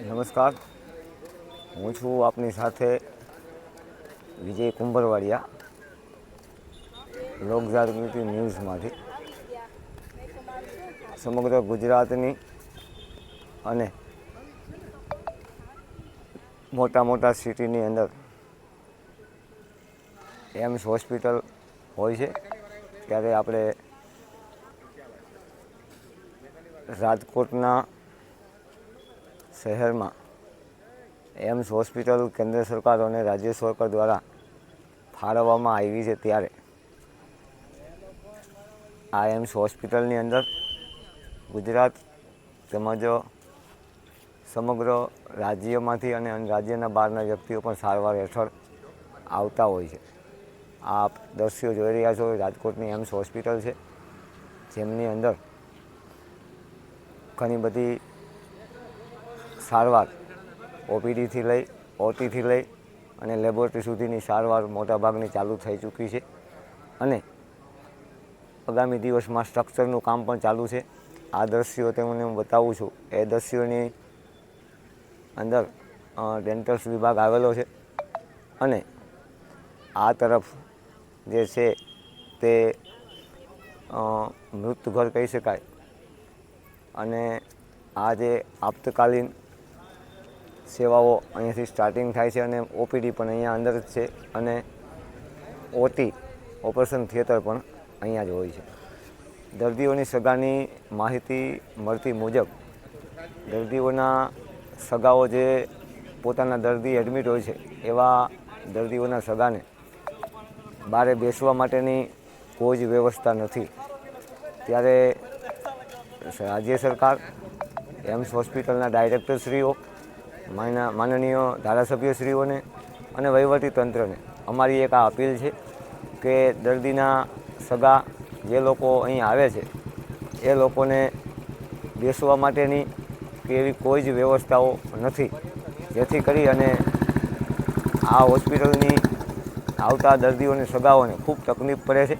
નમસ્કાર. હું છું આપની સાથે વિજય કુંભરવાડિયા લોકજાગૃતિ ન્યૂઝમાંથી. સમગ્ર ગુજરાતની અને મોટા મોટા સિટીની અંદર એમ્સ હોસ્પિટલ હોય છે, ત્યારે આપણે રાજકોટના શહેરમાં એમ્સ હોસ્પિટલ કેન્દ્ર સરકાર અને રાજ્ય સરકાર દ્વારા ફાળવવામાં આવી છે ત્યારે આ એમ્સ હોસ્પિટલની અંદર ગુજરાત તેમજ સમગ્ર રાજ્યમાંથી અને રાજ્યના બહારના વ્યક્તિઓ પણ સારવાર હેઠળ આવતા હોય છે. આપ દ્રશ્યો જોઈ રહ્યા છો, રાજકોટની એમ્સ હોસ્પિટલ છે. જેમની અંદર ઘણી બધી સારવાર ઓપીડીથી લઈ ઓટીથી લઈ અને લેબોરેટરી સુધીની સારવાર મોટાભાગની ચાલુ થઈ ચૂકી છે. અને આગામી દિવસમાં સ્ટ્રક્ચરનું કામ પણ ચાલુ છે. આ દ્રશ્યો તેમને હું બતાવું છું. એ દ્રશ્યોની અંદર ડેન્ટલ્સ વિભાગ આવેલો છે. અને આ તરફ જે છે તે અ, મૃતઘર કહી શકાય. અને આ જે આપતકાલીન સેવાઓ અહીંયાથી સ્ટાર્ટિંગ થાય છે અને ઓપીડી પણ અહીંયા અંદર જ છે અને ઓટી ઓપરેશન થિયેટર પણ અહીંયા જ હોય છે. દર્દીઓની સગાની માહિતી મળતી મુજબ દર્દીઓના સગાઓ જે પોતાના દર્દી એડમિટ હોય છે એવા દર્દીઓના સગાને બારે બેસવા માટેની કોઈ જ વ્યવસ્થા નથી. ત્યારે રાજ્ય સરકાર, એમ્સ હોસ્પિટલના ડાયરેક્ટરશ્રીઓ માના માનનીય ધારાસભ્યશ્રીઓને અને વહીવટી તંત્રને અમારી એક આ અપીલ છે કે દર્દીના સગા જે લોકો અહીં આવે છે, એ લોકોને બેસવા માટેની કે એવી કોઈ જ વ્યવસ્થાઓ નથી. જેથી કરી અને આ હોસ્પિટલની આવતા દર્દીઓને સગાઓને ખૂબ તકલીફ પડે છે.